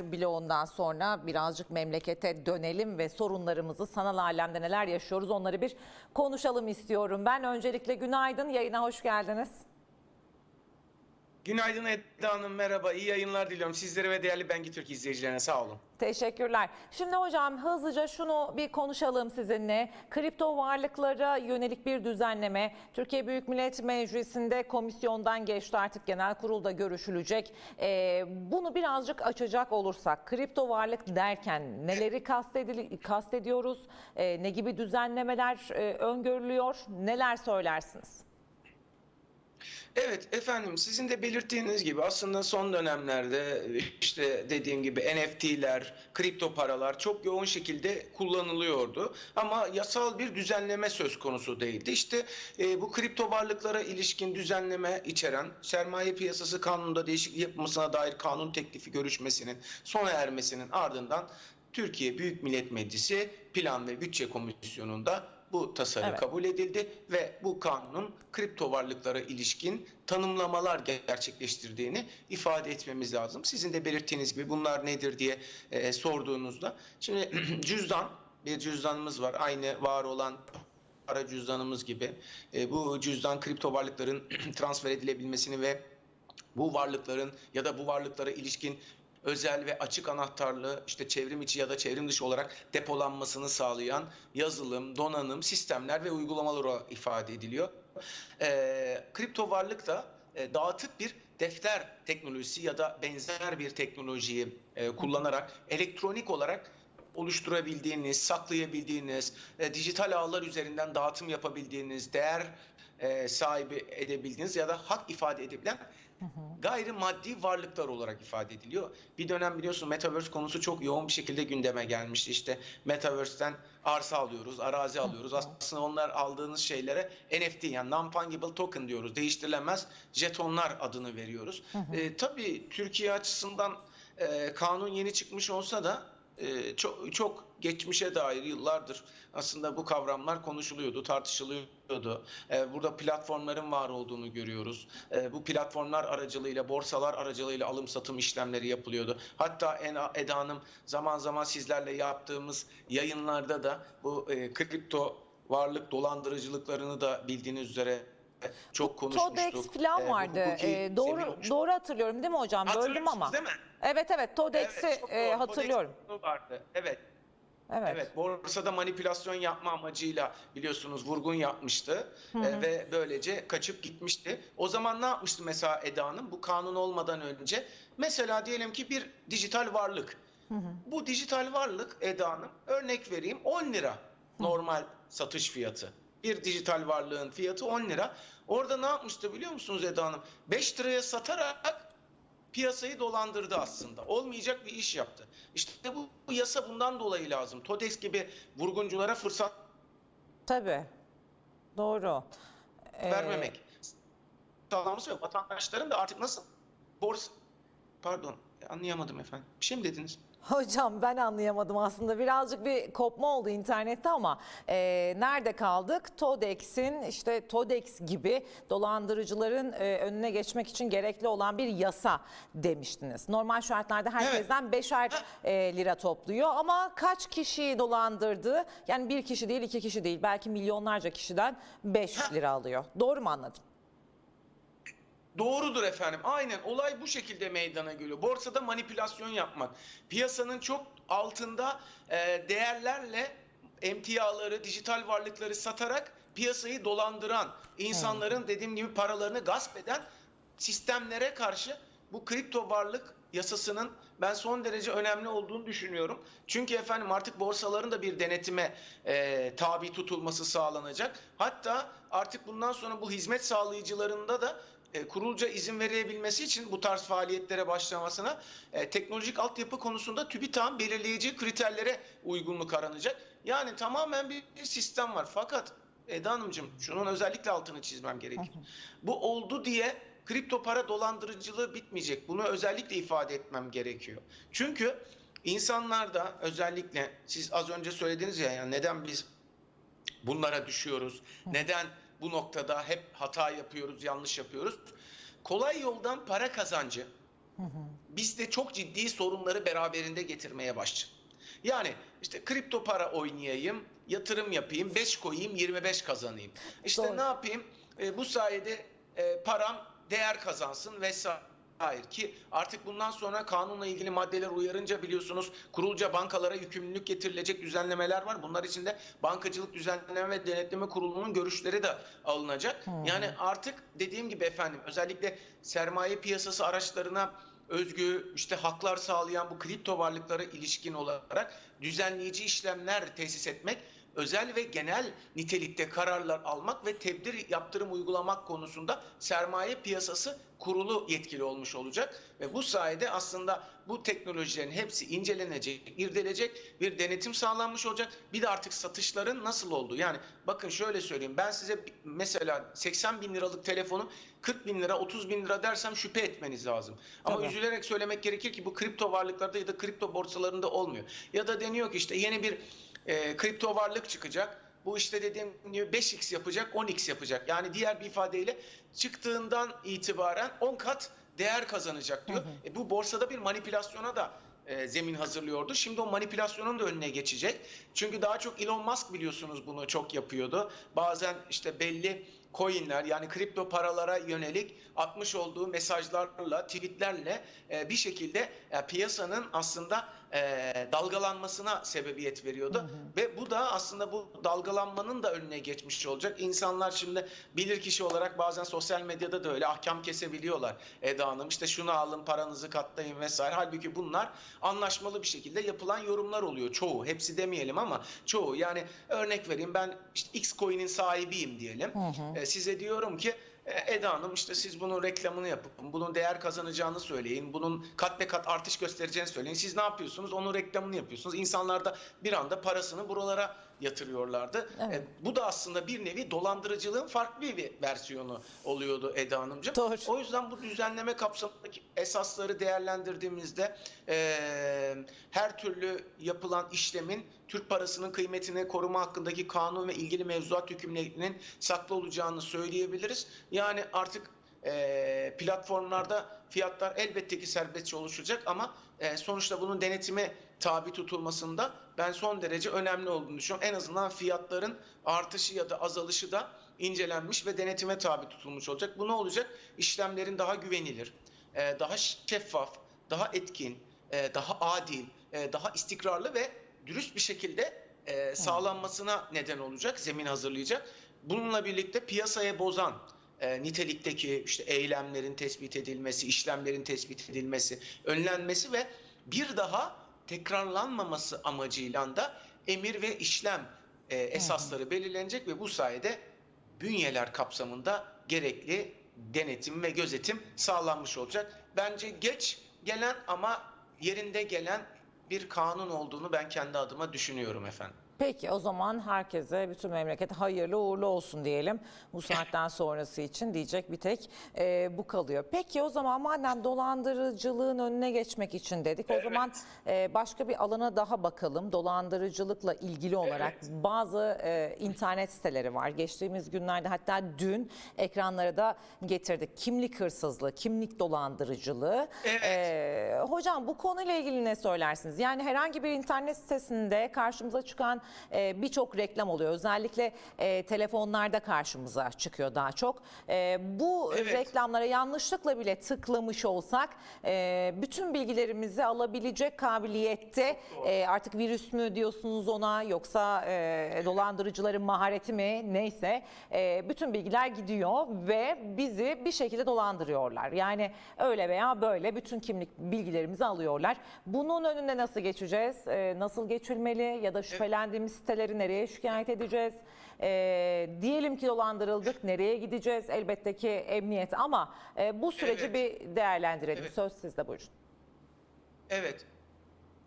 bloğundan sonra birazcık memlekete dönelim ve sorunlarımızı sanal alemde neler yaşıyoruz onları bir konuşalım istiyorum. Ben öncelikle günaydın yayına hoş geldiniz. Günaydın Edda Hanım, merhaba. İyi yayınlar diliyorum sizlere ve değerli Bengi Türk izleyicilerine. Sağ olun. Teşekkürler. Şimdi hocam hızlıca şunu bir konuşalım sizinle. Kripto varlıklara yönelik bir düzenleme Türkiye Büyük Millet Meclisi'nde komisyondan geçti artık genel kurulda görüşülecek. Ee, bunu birazcık açacak olursak kripto varlık derken neleri kastediyoruz? Ee, ne gibi düzenlemeler e, öngörülüyor? Neler söylersiniz? Evet efendim sizin de belirttiğiniz gibi aslında son dönemlerde işte dediğim gibi NFT'ler, kripto paralar çok yoğun şekilde kullanılıyordu. Ama yasal bir düzenleme söz konusu değildi. İşte e, bu kripto varlıklara ilişkin düzenleme içeren sermaye piyasası kanununda değişiklik yapılmasına dair kanun teklifi görüşmesinin sona ermesinin ardından Türkiye Büyük Millet Meclisi Plan ve Bütçe Komisyonu'nda bu tasarı Evet. kabul edildi ve bu kanunun kripto varlıklara ilişkin tanımlamalar gerçekleştirdiğini ifade etmemiz lazım. Sizin de belirttiğiniz gibi bunlar nedir diye e, sorduğunuzda şimdi cüzdan bir cüzdanımız var aynı var olan para cüzdanımız gibi E, bu cüzdan kripto varlıkların transfer edilebilmesini ve bu varlıkların ya da bu varlıklara ilişkin özel ve açık anahtarlı işte çevrim içi ya da çevrim dışı olarak depolanmasını sağlayan yazılım, donanım, sistemler ve uygulamalar ifade ediliyor. Ee, kripto varlık da e, dağıtık bir defter teknolojisi ya da benzer bir teknolojiyi e, kullanarak elektronik olarak oluşturabildiğiniz, saklayabildiğiniz, e, dijital ağlar üzerinden dağıtım yapabildiğiniz, değer e, sahibi edebildiğiniz ya da hak ifade edebilen gayri maddi varlıklar olarak ifade ediliyor. Bir dönem biliyorsun Metaverse konusu çok yoğun bir şekilde gündeme gelmişti. İşte Metaverse'ten arsa alıyoruz, arazi alıyoruz. Aslında onlar aldığınız şeylere NFT yani non-fungible token diyoruz. Değiştirilemez jetonlar adını veriyoruz. E, tabii Türkiye açısından e, kanun yeni çıkmış olsa da çok çok geçmişe dair yıllardır aslında bu kavramlar konuşuluyordu, tartışılıyordu. E, burada platformların var olduğunu görüyoruz. E, bu platformlar aracılığıyla, borsalar aracılığıyla alım satım işlemleri yapılıyordu. Hatta Eda Hanım zaman zaman sizlerle yaptığımız yayınlarda da bu e, kripto varlık dolandırıcılıklarını da bildiğiniz üzere çok konuşmuştuk. Todex falan E, bu vardı. hukuki Ee, doğru doğru hatırlıyorum değil mi hocam? Böldüm Hatırlıyorsunuz ama. değil mi? Evet evet Todex'i çok e, doğru. hatırlıyorum. Vardı. Evet. Evet. Evet, borsada manipülasyon yapma amacıyla biliyorsunuz vurgun yapmıştı E, ve böylece kaçıp gitmişti. O zaman ne yapmıştı mesela Eda Hanım? Bu kanun olmadan önce mesela diyelim ki bir dijital varlık. Bu dijital varlık Eda Hanım örnek vereyim 10 lira normal satış fiyatı. Bir dijital varlığın fiyatı 10 lira. Orada ne yapmıştı biliyor musunuz Eda Hanım? 5 liraya satarak piyasayı dolandırdı aslında. Olmayacak bir iş yaptı. İşte bu, bu yasa bundan dolayı lazım. Todex gibi vurgunculara fırsat Tabii. Doğru. Ee, vermemek. Sağlaması yok. Vatandaşların da artık nasıl borsa pardon anlayamadım efendim. Bir şey mi dediniz? Hocam ben anlayamadım aslında birazcık bir kopma oldu internette ama e, nerede kaldık? Todex'in işte Todex gibi dolandırıcıların e, önüne geçmek için gerekli olan bir yasa demiştiniz. Normal şartlarda herkesten beşer e, lira topluyor ama kaç kişiyi dolandırdı? Yani bir kişi değil iki kişi değil belki milyonlarca kişiden 5 lira alıyor. Doğru mu anladım? Doğrudur efendim. Aynen olay bu şekilde meydana geliyor. Borsada manipülasyon yapmak. Piyasanın çok altında e, değerlerle emtiaları, dijital varlıkları satarak piyasayı dolandıran, insanların dediğim gibi paralarını gasp eden sistemlere karşı bu kripto varlık yasasının ben son derece önemli olduğunu düşünüyorum. Çünkü efendim artık borsaların da bir denetime e, tabi tutulması sağlanacak. Hatta artık bundan sonra bu hizmet sağlayıcılarında da e, kurulca izin verebilmesi için bu tarz faaliyetlere başlamasına e, teknolojik altyapı konusunda TÜBİTAK'ın belirleyici kriterlere uygunluk aranacak. Yani tamamen bir, bir sistem var. Fakat Eda Hanımcığım şunun özellikle altını çizmem gerekir. Bu oldu diye kripto para dolandırıcılığı bitmeyecek. Bunu özellikle ifade etmem gerekiyor. Çünkü insanlarda özellikle siz az önce söylediniz ya yani neden biz bunlara düşüyoruz? Neden bu noktada hep hata yapıyoruz, yanlış yapıyoruz? Kolay yoldan para kazancı bizde çok ciddi sorunları beraberinde getirmeye başladı. Yani işte kripto para oynayayım, yatırım yapayım, 5 koyayım, 25 kazanayım. İşte Doğru. ne yapayım? E, bu sayede e, param değer kazansın vesaire. Hayır ki artık bundan sonra kanunla ilgili maddeler uyarınca biliyorsunuz kurulca bankalara yükümlülük getirilecek düzenlemeler var. Bunlar için de Bankacılık Düzenleme ve Denetleme Kurulu'nun görüşleri de alınacak. Yani artık dediğim gibi efendim özellikle sermaye piyasası araçlarına özgü işte haklar sağlayan bu kripto varlıklara ilişkin olarak düzenleyici işlemler tesis etmek özel ve genel nitelikte kararlar almak ve tedbir yaptırım uygulamak konusunda sermaye piyasası kurulu yetkili olmuş olacak ve bu sayede aslında bu teknolojilerin hepsi incelenecek, irdelecek, bir denetim sağlanmış olacak. Bir de artık satışların nasıl olduğu. Yani bakın şöyle söyleyeyim ben size mesela 80 bin liralık telefonu 40 bin lira 30 bin lira dersem şüphe etmeniz lazım. Ama Tabii. üzülerek söylemek gerekir ki bu kripto varlıklarda ya da kripto borsalarında olmuyor. Ya da deniyor ki işte yeni bir e, kripto varlık çıkacak. Bu işte dediğim gibi 5x yapacak, 10x yapacak. Yani diğer bir ifadeyle çıktığından itibaren 10 kat değer kazanacak diyor. E, bu borsada bir manipülasyona da e, zemin hazırlıyordu. Şimdi o manipülasyonun da önüne geçecek. Çünkü daha çok Elon Musk biliyorsunuz bunu çok yapıyordu. Bazen işte belli coinler yani kripto paralara yönelik atmış olduğu mesajlarla, tweetlerle e, bir şekilde e, piyasanın aslında e, dalgalanmasına sebebiyet veriyordu. Ve bu da aslında bu dalgalanmanın da önüne geçmiş olacak. İnsanlar şimdi bilirkişi olarak bazen sosyal medyada da öyle ahkam kesebiliyorlar. Eda Hanım işte şunu alın paranızı katlayın vesaire. Halbuki bunlar anlaşmalı bir şekilde yapılan yorumlar oluyor. Çoğu hepsi demeyelim ama çoğu yani örnek vereyim ben işte X coin'in sahibiyim diyelim. E, size diyorum ki Eda Hanım işte siz bunun reklamını yapın, bunun değer kazanacağını söyleyin, bunun kat be kat artış göstereceğini söyleyin. Siz ne yapıyorsunuz? Onun reklamını yapıyorsunuz. İnsanlar da bir anda parasını buralara yatırıyorlardı. Evet. E, bu da aslında bir nevi dolandırıcılığın farklı bir versiyonu oluyordu Eda Hanımcığım. Doğru. O yüzden bu düzenleme kapsamındaki esasları değerlendirdiğimizde e, her türlü yapılan işlemin Türk parasının kıymetini koruma hakkındaki kanun ve ilgili mevzuat hükümlerinin saklı olacağını söyleyebiliriz. Yani artık e, platformlarda fiyatlar elbette ki serbestçe oluşacak ama e, sonuçta bunun denetime tabi tutulmasında ben son derece önemli olduğunu düşünüyorum. En azından fiyatların artışı ya da azalışı da incelenmiş ve denetime tabi tutulmuş olacak. Bu ne olacak? İşlemlerin daha güvenilir, e, daha şeffaf, daha etkin, e, daha adil, e, daha istikrarlı ve dürüst bir şekilde e, sağlanmasına neden olacak, zemin hazırlayacak. Bununla birlikte piyasaya bozan e, nitelikteki işte eylemlerin tespit edilmesi, işlemlerin tespit edilmesi, önlenmesi ve bir daha tekrarlanmaması amacıyla da emir ve işlem e, esasları belirlenecek ve bu sayede bünyeler kapsamında gerekli denetim ve gözetim sağlanmış olacak. Bence geç gelen ama yerinde gelen bir kanun olduğunu ben kendi adıma düşünüyorum efendim. Peki o zaman herkese bütün memleket hayırlı uğurlu olsun diyelim. Bu saatten sonrası için diyecek bir tek e, bu kalıyor. Peki o zaman madem dolandırıcılığın önüne geçmek için dedik o zaman e, başka bir alana daha bakalım. Dolandırıcılıkla ilgili olarak bazı e, internet siteleri var. Geçtiğimiz günlerde hatta dün ekranlara da getirdik. Kimlik hırsızlığı, kimlik dolandırıcılığı. Evet. E, hocam bu konuyla ilgili ne söylersiniz? Yani herhangi bir internet sitesinde karşımıza çıkan e, birçok reklam oluyor. Özellikle e, telefonlarda karşımıza çıkıyor daha çok. E, bu Evet. reklamlara yanlışlıkla bile tıklamış olsak e, bütün bilgilerimizi alabilecek kabiliyette e, artık virüs mü diyorsunuz ona yoksa e, dolandırıcıların mahareti mi neyse e, bütün bilgiler gidiyor ve bizi bir şekilde dolandırıyorlar. Yani öyle veya böyle bütün kimlik bilgilerimizi alıyorlar. Bunun önünde nasıl geçeceğiz? E, nasıl geçilmeli ya da şüphelendiğimiz siteleri nereye şikayet edeceğiz? E, diyelim ki dolandırıldık nereye gideceğiz? Elbette ki emniyet ama e, bu süreci Evet. bir değerlendirelim. Evet. Söz sizde buyurun. Evet.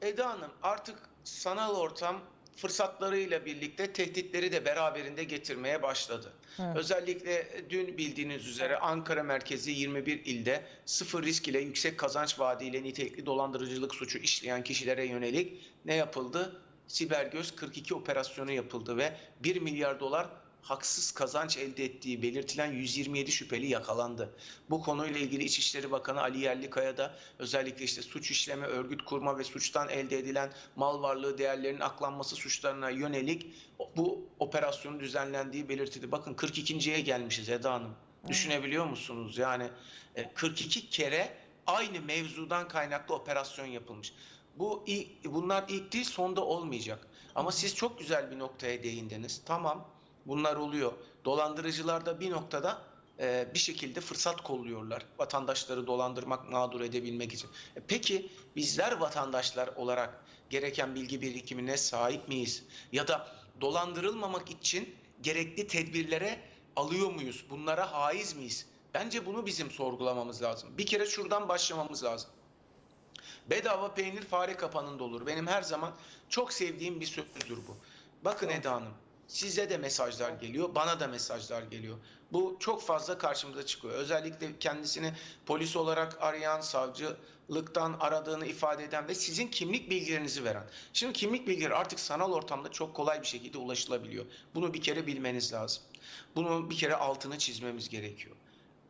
Eda Hanım artık sanal ortam fırsatlarıyla birlikte tehditleri de beraberinde getirmeye başladı. Özellikle dün bildiğiniz üzere Ankara merkezi 21 ilde sıfır risk ile yüksek kazanç vaadiyle nitelikli dolandırıcılık suçu işleyen kişilere yönelik ne yapıldı? Siber Göz 42 operasyonu yapıldı ve 1 milyar dolar haksız kazanç elde ettiği belirtilen 127 şüpheli yakalandı. Bu konuyla ilgili İçişleri Bakanı Ali Yerlikaya da özellikle işte suç işleme, örgüt kurma ve suçtan elde edilen mal varlığı değerlerinin aklanması suçlarına yönelik bu operasyonun düzenlendiği belirtildi. Bakın 42.ye gelmişiz Eda Hanım. Düşünebiliyor musunuz? Yani e, 42 kere aynı mevzudan kaynaklı operasyon yapılmış. Bu ilk- bunlar ilk değil sonda olmayacak. Ama siz çok güzel bir noktaya değindiniz. Tamam bunlar oluyor. Dolandırıcılar da bir noktada e, bir şekilde fırsat kolluyorlar. Vatandaşları dolandırmak, mağdur edebilmek için. E, peki bizler vatandaşlar olarak gereken bilgi birikimine sahip miyiz? Ya da dolandırılmamak için gerekli tedbirlere alıyor muyuz? Bunlara haiz miyiz? Bence bunu bizim sorgulamamız lazım. Bir kere şuradan başlamamız lazım. Bedava peynir fare kapanında olur. Benim her zaman çok sevdiğim bir sözdür bu. Bakın Eda Hanım, size de mesajlar geliyor, bana da mesajlar geliyor. Bu çok fazla karşımıza çıkıyor. Özellikle kendisini polis olarak arayan, savcılıktan aradığını ifade eden ve sizin kimlik bilgilerinizi veren. Şimdi kimlik bilgileri artık sanal ortamda çok kolay bir şekilde ulaşılabiliyor. Bunu bir kere bilmeniz lazım. Bunu bir kere altını çizmemiz gerekiyor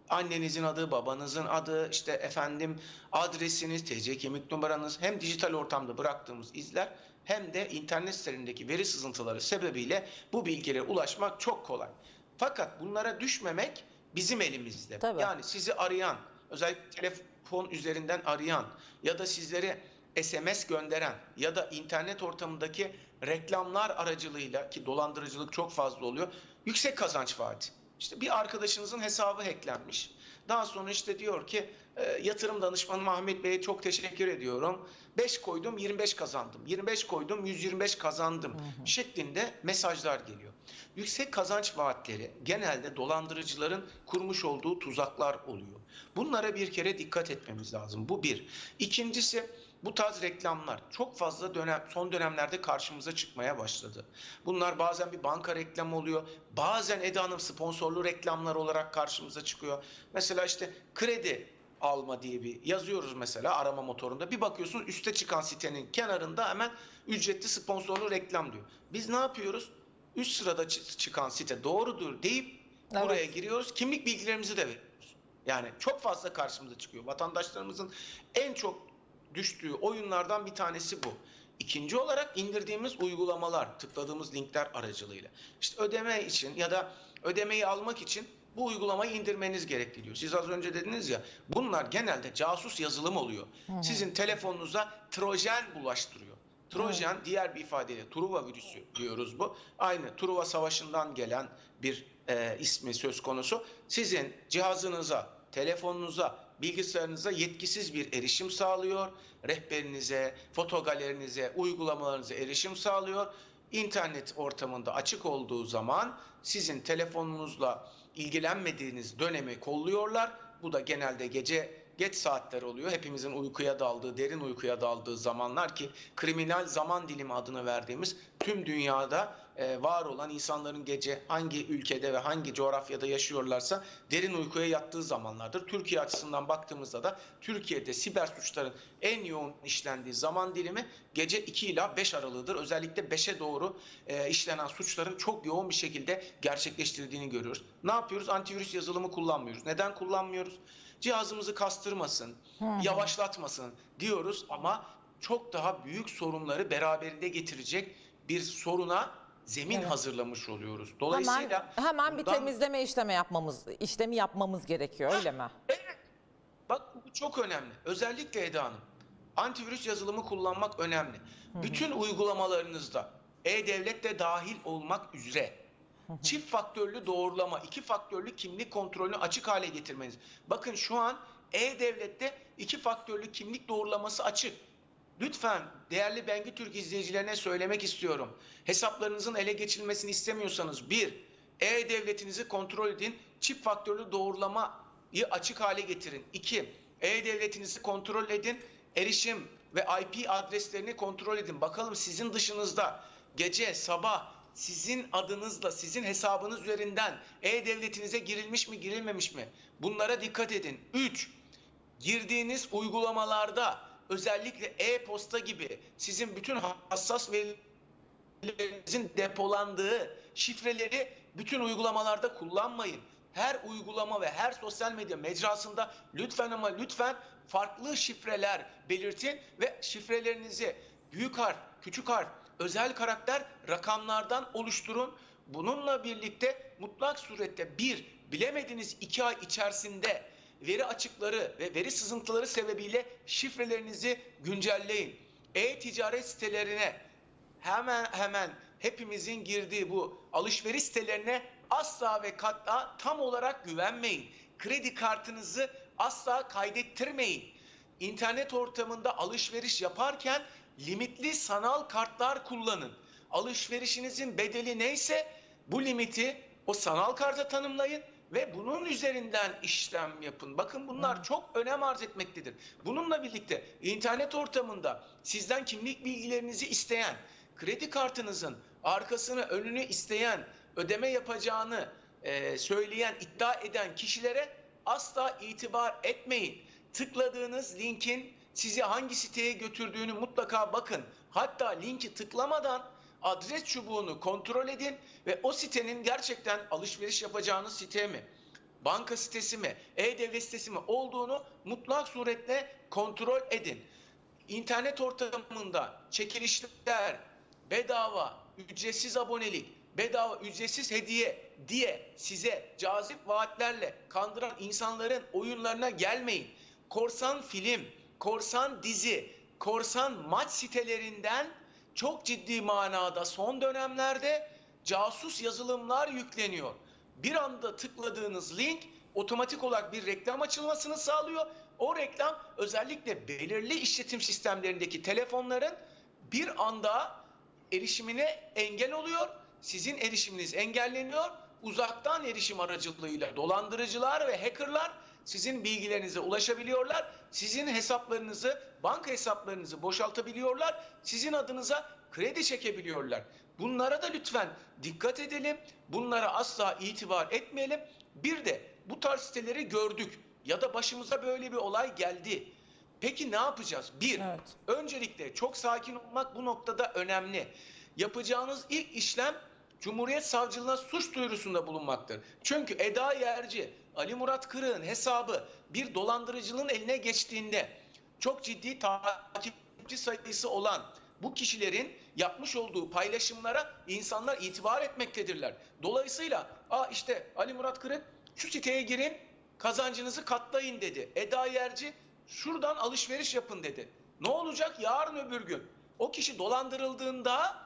annenizin adı, babanızın adı, işte efendim adresiniz, TC kimlik numaranız hem dijital ortamda bıraktığımız izler hem de internet sitelerindeki veri sızıntıları sebebiyle bu bilgilere ulaşmak çok kolay. Fakat bunlara düşmemek bizim elimizde. Tabii. Yani sizi arayan, özellikle telefon üzerinden arayan ya da sizlere SMS gönderen ya da internet ortamındaki reklamlar aracılığıyla ki dolandırıcılık çok fazla oluyor. Yüksek kazanç vaadi. İşte bir arkadaşınızın hesabı hacklenmiş. Daha sonra işte diyor ki e, yatırım danışmanı Mahmet Bey'e çok teşekkür ediyorum. 5 koydum 25 kazandım. 25 koydum 125 kazandım şeklinde mesajlar geliyor. Yüksek kazanç vaatleri genelde dolandırıcıların kurmuş olduğu tuzaklar oluyor. Bunlara bir kere dikkat etmemiz lazım. Bu bir. İkincisi bu tarz reklamlar çok fazla dönem son dönemlerde karşımıza çıkmaya başladı. Bunlar bazen bir banka reklamı oluyor. Bazen Eda Hanım sponsorlu reklamlar olarak karşımıza çıkıyor. Mesela işte kredi alma diye bir yazıyoruz mesela arama motorunda. Bir bakıyorsun üste çıkan sitenin kenarında hemen ücretli sponsorlu reklam diyor. Biz ne yapıyoruz? Üst sırada çı- çıkan site doğrudur deyip Evet. buraya giriyoruz. Kimlik bilgilerimizi de veriyoruz. Yani çok fazla karşımıza çıkıyor. Vatandaşlarımızın en çok düştüğü oyunlardan bir tanesi bu. İkinci olarak indirdiğimiz uygulamalar, tıkladığımız linkler aracılığıyla. İşte ödeme için ya da ödemeyi almak için bu uygulamayı indirmeniz gerektiriyor. Siz az önce dediniz ya bunlar genelde casus yazılım oluyor. Sizin telefonunuza trojen bulaştırıyor. Trojen diğer bir ifadeyle Truva virüsü diyoruz bu. Aynı Truva Savaşı'ndan gelen bir e, ismi söz konusu. Sizin cihazınıza, telefonunuza, bilgisayarınıza yetkisiz bir erişim sağlıyor. Rehberinize, fotogalerinize, uygulamalarınıza erişim sağlıyor. İnternet ortamında açık olduğu zaman sizin telefonunuzla ilgilenmediğiniz dönemi kolluyorlar. Bu da genelde gece geç saatler oluyor. Hepimizin uykuya daldığı, derin uykuya daldığı zamanlar ki kriminal zaman dilimi adını verdiğimiz tüm dünyada var olan insanların gece hangi ülkede ve hangi coğrafyada yaşıyorlarsa derin uykuya yattığı zamanlardır. Türkiye açısından baktığımızda da Türkiye'de siber suçların en yoğun işlendiği zaman dilimi gece 2 ila 5 aralığıdır. Özellikle 5'e doğru e, işlenen suçların çok yoğun bir şekilde gerçekleştirdiğini görüyoruz. Ne yapıyoruz? Antivirüs yazılımı kullanmıyoruz. Neden kullanmıyoruz? Cihazımızı kastırmasın, yavaşlatmasın diyoruz ama çok daha büyük sorunları beraberinde getirecek bir soruna zemin Evet. hazırlamış oluyoruz. Dolayısıyla Hemen, hemen bir bundan- temizleme işlemi yapmamız, işlemi yapmamız gerekiyor öyle mi? Bak bu çok önemli. Özellikle Eda Hanım. Antivirüs yazılımı kullanmak önemli. Bütün uygulamalarınızda e-devlet de dahil olmak üzere çift faktörlü doğrulama, iki faktörlü kimlik kontrolünü açık hale getirmeniz. Bakın şu an e-devlette iki faktörlü kimlik doğrulaması açık. Lütfen değerli Bengi Türk izleyicilerine söylemek istiyorum. Hesaplarınızın ele geçirilmesini istemiyorsanız bir, e-devletinizi kontrol edin. Çift faktörlü doğrulamayı açık hale getirin. İki, e-devletinizi kontrol edin. Erişim ve IP adreslerini kontrol edin. Bakalım sizin dışınızda gece, sabah sizin adınızla, sizin hesabınız üzerinden e-devletinize girilmiş mi, girilmemiş mi? Bunlara dikkat edin. Üç, girdiğiniz uygulamalarda özellikle e-posta gibi sizin bütün hassas veri verilerinizin depolandığı şifreleri bütün uygulamalarda kullanmayın. Her uygulama ve her sosyal medya mecrasında lütfen ama lütfen farklı şifreler belirtin ve şifrelerinizi büyük harf, küçük harf, özel karakter rakamlardan oluşturun. Bununla birlikte mutlak surette bir, bilemediğiniz iki ay içerisinde veri açıkları ve veri sızıntıları sebebiyle şifrelerinizi güncelleyin. E-ticaret sitelerine hemen hemen hepimizin girdiği bu alışveriş sitelerine asla ve katla tam olarak güvenmeyin. Kredi kartınızı asla kaydettirmeyin. İnternet ortamında alışveriş yaparken limitli sanal kartlar kullanın. Alışverişinizin bedeli neyse bu limiti o sanal karta tanımlayın ve bunun üzerinden işlem yapın. Bakın bunlar çok önem arz etmektedir. Bununla birlikte internet ortamında sizden kimlik bilgilerinizi isteyen, kredi kartınızın arkasını önünü isteyen, ödeme yapacağını e, söyleyen, iddia eden kişilere asla itibar etmeyin. Tıkladığınız linkin sizi hangi siteye götürdüğünü mutlaka bakın. Hatta linki tıklamadan adres çubuğunu kontrol edin ve o sitenin gerçekten alışveriş yapacağınız site mi, banka sitesi mi, e-devlet sitesi mi olduğunu mutlak suretle kontrol edin. İnternet ortamında çekilişler, bedava, ücretsiz abonelik, bedava, ücretsiz hediye diye size cazip vaatlerle kandıran insanların oyunlarına gelmeyin. Korsan film, korsan dizi, korsan maç sitelerinden çok ciddi manada son dönemlerde casus yazılımlar yükleniyor. Bir anda tıkladığınız link otomatik olarak bir reklam açılmasını sağlıyor. O reklam özellikle belirli işletim sistemlerindeki telefonların bir anda erişimine engel oluyor. Sizin erişiminiz engelleniyor. Uzaktan erişim aracılığıyla dolandırıcılar ve hackerlar sizin bilgilerinize ulaşabiliyorlar. Sizin hesaplarınızı, banka hesaplarınızı boşaltabiliyorlar. Sizin adınıza kredi çekebiliyorlar. Bunlara da lütfen dikkat edelim. Bunlara asla itibar etmeyelim. Bir de bu tarz siteleri gördük ya da başımıza böyle bir olay geldi. Peki ne yapacağız? Bir, Evet. öncelikle çok sakin olmak bu noktada önemli. Yapacağınız ilk işlem Cumhuriyet Savcılığına suç duyurusunda bulunmaktır. Çünkü Eda Yerci, Ali Murat Kırık'ın hesabı bir dolandırıcılığın eline geçtiğinde çok ciddi takipçi sayısı olan bu kişilerin yapmış olduğu paylaşımlara insanlar itibar etmektedirler. Dolayısıyla Aa işte Ali Murat Kırık şu siteye girin kazancınızı katlayın dedi. Eda Yerci şuradan alışveriş yapın dedi. Ne olacak yarın öbür gün? O kişi dolandırıldığında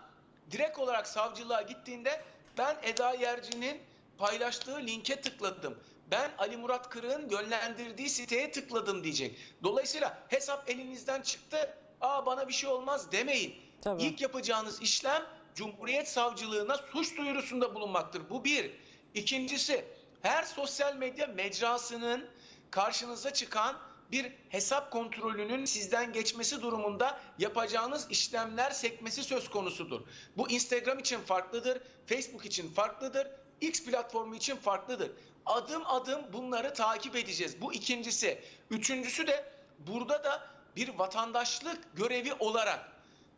direkt olarak savcılığa gittiğinde ben Eda Yerci'nin paylaştığı linke tıkladım. Ben Ali Murat Kırık'ın yönlendirdiği siteye tıkladım diyecek. Dolayısıyla hesap elinizden çıktı. Aa bana bir şey olmaz demeyin. Tabii. İlk yapacağınız işlem Cumhuriyet Savcılığına suç duyurusunda bulunmaktır. Bu bir. İkincisi her sosyal medya mecrasının karşınıza çıkan bir hesap kontrolünün sizden geçmesi durumunda yapacağınız işlemler sekmesi söz konusudur. Bu Instagram için farklıdır, Facebook için farklıdır, X platformu için farklıdır. Adım adım bunları takip edeceğiz. Bu ikincisi. Üçüncüsü de burada da bir vatandaşlık görevi olarak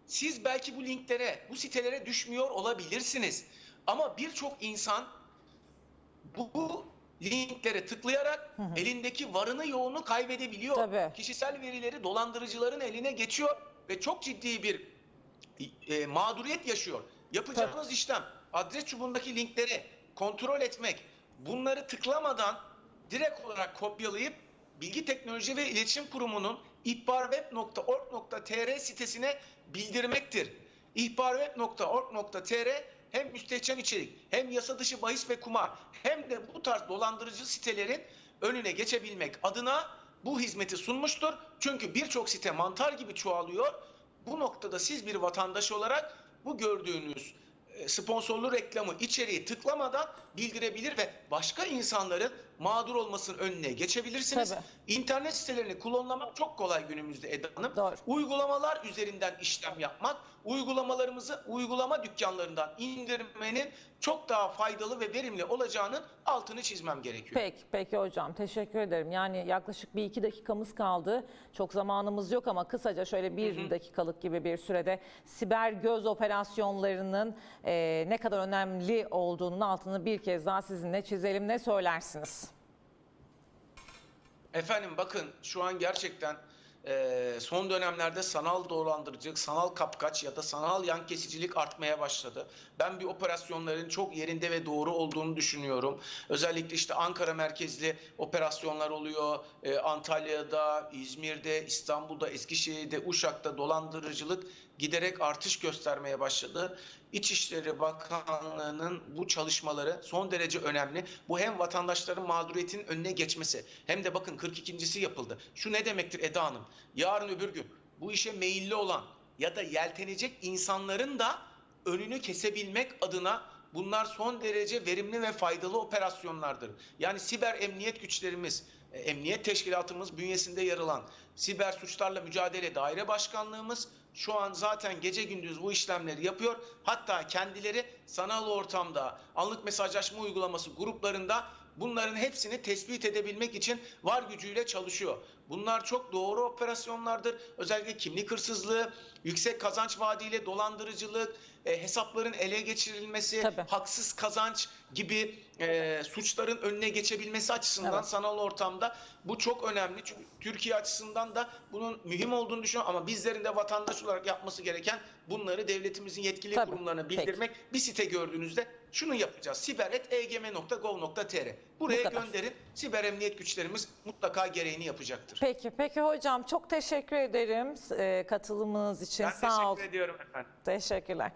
siz belki bu linklere, bu sitelere düşmüyor olabilirsiniz. Ama birçok insan bu linklere tıklayarak elindeki varını yoğunu kaybedebiliyor. Tabii. Kişisel verileri dolandırıcıların eline geçiyor ve çok ciddi bir e, mağduriyet yaşıyor. Yapacağınız işlem adres çubuğundaki linkleri kontrol etmek. Bunları tıklamadan direkt olarak kopyalayıp Bilgi Teknoloji ve İletişim Kurumu'nun ihbarweb.org.tr sitesine bildirmektir. ihbarweb.org.tr hem müstehcen içerik hem yasa dışı bahis ve kumar hem de bu tarz dolandırıcı sitelerin önüne geçebilmek adına bu hizmeti sunmuştur. Çünkü birçok site mantar gibi çoğalıyor. Bu noktada siz bir vatandaş olarak bu gördüğünüz sponsorlu reklamı içeriği tıklamadan bildirebilir ve başka insanların mağdur olmasının önüne geçebilirsiniz. Tabii. İnternet sitelerini klonlamak çok kolay günümüzde Eda Hanım. Doğru. Uygulamalar üzerinden işlem yapmak, uygulamalarımızı uygulama dükkanlarından indirmenin çok daha faydalı ve verimli olacağının altını çizmem gerekiyor. Peki, peki hocam teşekkür ederim. Yani yaklaşık bir iki dakikamız kaldı. Çok zamanımız yok ama kısaca şöyle bir dakikalık gibi bir sürede siber göz operasyonlarının e, ne kadar önemli olduğunun altını bir kez daha sizinle çizelim. Ne söylersiniz? Efendim bakın şu an gerçekten eee, son dönemlerde sanal dolandırıcılık, sanal kapkaç ya da sanal yan kesicilik artmaya başladı. Ben bir operasyonların çok yerinde ve doğru olduğunu düşünüyorum. Özellikle işte Ankara merkezli operasyonlar oluyor. Eee, Antalya'da, İzmir'de, İstanbul'da, Eskişehir'de, Uşak'ta dolandırıcılık giderek artış göstermeye başladı. İçişleri Bakanlığı'nın bu çalışmaları son derece önemli. Bu hem vatandaşların mağduriyetinin önüne geçmesi hem de bakın 42.si yapıldı. Şu ne demektir Eda Hanım? Yarın öbür gün bu işe meyilli olan ya da yeltenecek insanların da önünü kesebilmek adına bunlar son derece verimli ve faydalı operasyonlardır. Yani siber emniyet güçlerimiz, e, emniyet teşkilatımız bünyesinde yer alan siber suçlarla mücadele daire başkanlığımız şu an zaten gece gündüz bu işlemleri yapıyor. Hatta kendileri sanal ortamda anlık mesajlaşma uygulaması gruplarında bunların hepsini tespit edebilmek için var gücüyle çalışıyor. Bunlar çok doğru operasyonlardır. Özellikle kimlik hırsızlığı, yüksek kazanç vaadiyle dolandırıcılık, e, hesapların ele geçirilmesi, Tabii. haksız kazanç gibi e, suçların önüne geçebilmesi açısından Evet. sanal ortamda bu çok önemli. Çünkü Türkiye açısından da bunun mühim olduğunu düşünüyorum ama bizlerin de vatandaş olarak yapması gereken bunları devletimizin yetkili Tabii. kurumlarına Peki. bildirmek. Bir site gördüğünüzde şunu yapacağız. siber.egm.gov.tr Buraya Bu gönderin. Siber emniyet güçlerimiz mutlaka gereğini yapacaktır. Peki, peki hocam çok teşekkür ederim e, katılımınız için. Ben Sağ teşekkür ediyorum efendim. Teşekkürler.